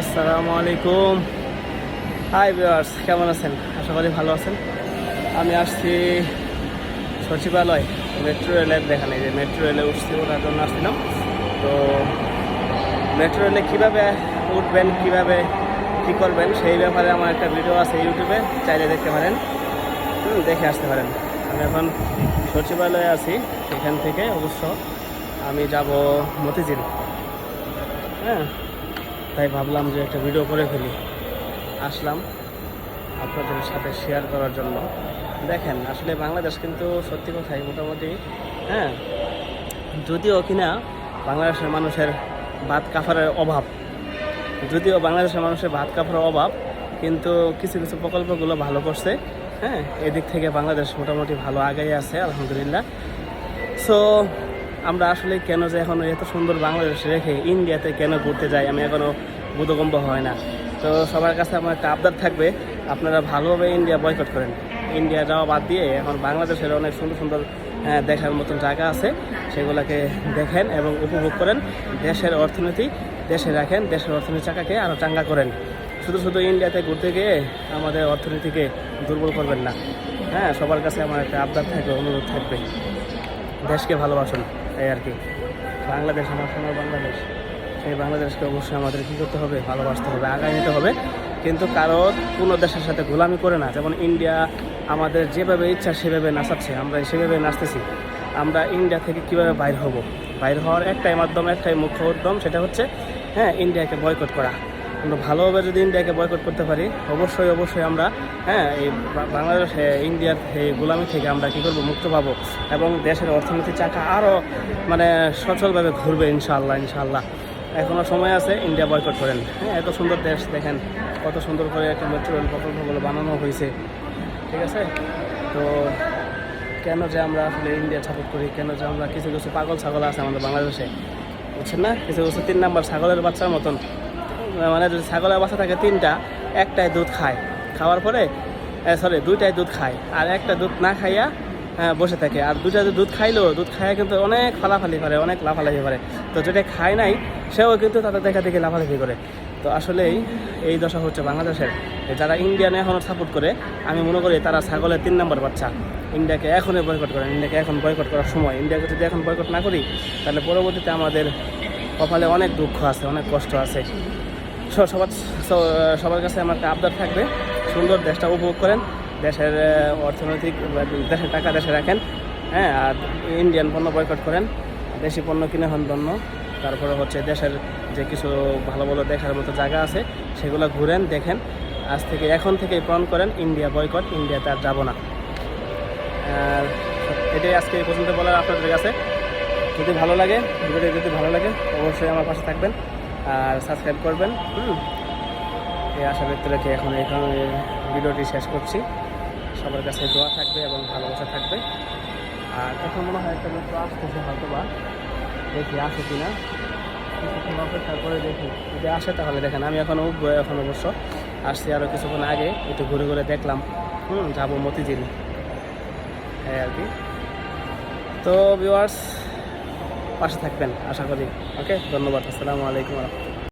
আসসালামু আলাইকুম hi viewers কেমন আছেন? আশা করি ভালো আছেন। আমি আসছি সচিবালয় মেট্রো রেলের দেখানে যে মেট্রো রেলে উঠছি ওটার জন্য আসছিলাম। তো মেট্রো রেলে কীভাবে উঠবেন কীভাবে কী করবেন সেই ব্যাপারে আমার একটা ভিডিও আছে ইউটিউবে চাইলে দেখতে পারেন। হুম, দেখে আসতে পারেন। আমি এখন সচিবালয়ে আছি এখান থেকে অবশ্য আমি যাব মতিঝিল। হ্যাঁ তাই ভাবলাম যে একটা ভিডিও করে ফেলি। আসলাম আপনাদের সাথে শেয়ার করার জন্য। দেখেন, আসলে বাংলাদেশ কিন্তু সত্যি কথাই মোটামুটি হ্যাঁ যদিও কিনা বাংলাদেশের মানুষের ভাত কাফারের অভাব। যদিও বাংলাদেশের মানুষের ভাত কাপড়ের অভাব, কিন্তু কিছু কিছু প্রকল্পগুলো ভালো করছে হ্যাঁ এদিক থেকে বাংলাদেশ মোটামুটি ভালো আগাই আছে, আলহামদুলিল্লাহ। সো আমরা আসলে কেন যে এখন এত সুন্দর বাংলাদেশ রেখে ইন্ডিয়াতে কেন ঘুরতে যাই আমি এখনও বোধগম্য হয় না। তো সবার কাছে আমার একটা আবদার থাকবে আপনারা ভালোভাবে ইন্ডিয়া বয়কট করেন। ইন্ডিয়া যাওয়া বাদ দিয়ে এখন বাংলাদেশের অনেক সুন্দর সুন্দর হ্যাঁ, দেখার মতন জায়গা আছে সেগুলোকে দেখেন এবং উপভোগ করেন। দেশের অর্থনীতি দেশে রাখেন দেশের অর্থনীতি চাকাকে আরও চাঙ্গা করেন। শুধু শুধু ইন্ডিয়াতে ঘুরতে গিয়ে আমাদের অর্থনীতিকে দুর্বল করবেন না। হ্যাঁ সবার কাছে আমার একটা আবদার থাকবে অনুরোধ থাকবে। দেশকে ভালোবাসুন। এই আর কি। বাংলাদেশ, আমার সোনার বাংলাদেশ। সেই বাংলাদেশকে অবশ্যই আমাদের কী করতে হবে? ভালোবাসতে হবে, আগায় নিতে হবে। কিন্তু কারও কোনো দেশের সাথে গোলামি করে না। যেমন ইন্ডিয়া আমাদের যেভাবে ইচ্ছা সেভাবে নাচাচ্ছে, আমরা সেভাবে নাচতেছি। আমরা ইন্ডিয়া থেকে কীভাবে বাইর হব? বাইর হওয়ার একটাই মাধ্যম, একটাই মুখ্য উদ্যম, সেটা হচ্ছে হ্যাঁ ইন্ডিয়াকে বয়কট করা। আমরা ভালোভাবে যদি ইন্ডিয়াকে বয়কট করতে পারি, অবশ্যই অবশ্যই আমরা হ্যাঁ এই বাংলাদেশ ইন্ডিয়ার এই গোলামি থেকে আমরা কী করব? মুক্ত পাবো। এবং দেশের অর্থনীতি চাকা আরও মানে সচলভাবে ঘুরবে, ইনশাআল্লাহ ইনশাআল্লাহ। এখনও সময় আছে, ইন্ডিয়া বয়কট করেন। হ্যাঁ এত সুন্দর দেশ, দেখেন, কত সুন্দর করে একটা মেট্রো রেল প্রকল্পগুলো বানানো হয়েছে। ঠিক আছে? তো কেন যে আমরা আসলে ইন্ডিয়া সাপোর্ট করি? কেন যে আমরা কিছু কিছু পাগল ছাগল আছে আমাদের বাংলাদেশে? বুঝছেন না? কিছু কিছু তিন নাম্বার ছাগলের বাচ্চার মতন। মানে যদি ছাগলের বাচ্চা থাকে তিনটা, একটাই দুধ খায়। খাওয়ার পরে সরি দুইটাই দুধ খায়। আর একটা দুধ না খাইয়া বসে থাকে। আর দুটা দুধ খাইলেও দুধ খাইয়া কিন্তু অনেক ফালাফালি করে, অনেক লাফালাফি করে। তো যেটা খায় নাই, সেও কিন্তু তাদের দেখা দেখে লাফালাফি করে। তো আসলেই এই দশা হচ্ছে বাংলাদেশের। যারা ইন্ডিয়ানে এখনও সাপোর্ট করে, আমি মনে করি তারা ছাগলের তিন নম্বর বাচ্চা। ইন্ডিয়াকে এখনই বয়কট করেন ইন্ডিয়াকে এখন বয়কট করার সময়। ইন্ডিয়াকে যদি এখন বয়কট না করি, তাহলে পরবর্তীতে আমাদের কপালে অনেক দুঃখ আছে, অনেক কষ্ট আছে। সবার সবার কাছে আমার একটা আবদার থাকবে। সুন্দর দেশটা উপভোগ করেন, দেশের অর্থনৈতিক দেশের টাকা দেশে রাখেন হ্যাঁ আর ইন্ডিয়ান পণ্য বয়কট করেন, দেশি পণ্য কিনে হন পণ্য তারপরে হচ্ছে দেশের যে কিছু ভালো ভালো দেখার মতো জায়গা আছে, সেগুলো ঘুরেন, দেখেন। আজ থেকে এখন থেকেই প্রণ করেন ইন্ডিয়া বয়কট ইন্ডিয়াতে আর যাব না। এটাই আজকে পর্যন্ত বলার আপনাদের কাছে। যদি ভালো লাগে, ভিডিওটি যদি ভালো লাগে, অবশ্যই আমার পাশে থাকবেন। আর সাবস্ক্রাইব করবেন। হুম। এই আশা ব্যক্ত রেখে এখন এখানে ভিডিওটি শেষ করছি। সবার কাছে দোয়া থাকবে এবং ভালোবাসা থাকবে। আর এখন মনে হয় একটা মেট্রো আসতেছে হয়তো বা দেখি আসে কি না কিছুক্ষণ অপেক্ষা করে দেখি। যদি আসে তাহলে দেখেন, আমি এখন উঠবো এখন অবশ্য। আসছি আরও কিছুক্ষণ আগে, একটু ঘুরে ঘুরে দেখলাম। হুম, যাব মতিঝিল। হ্যাঁ আর কি। তো ভিউয়ার্স পাশে থাকবেন আশা করি। ওকে ধন্যবাদ। আসসালামু আলাইকুম রহমতুল্লাহ।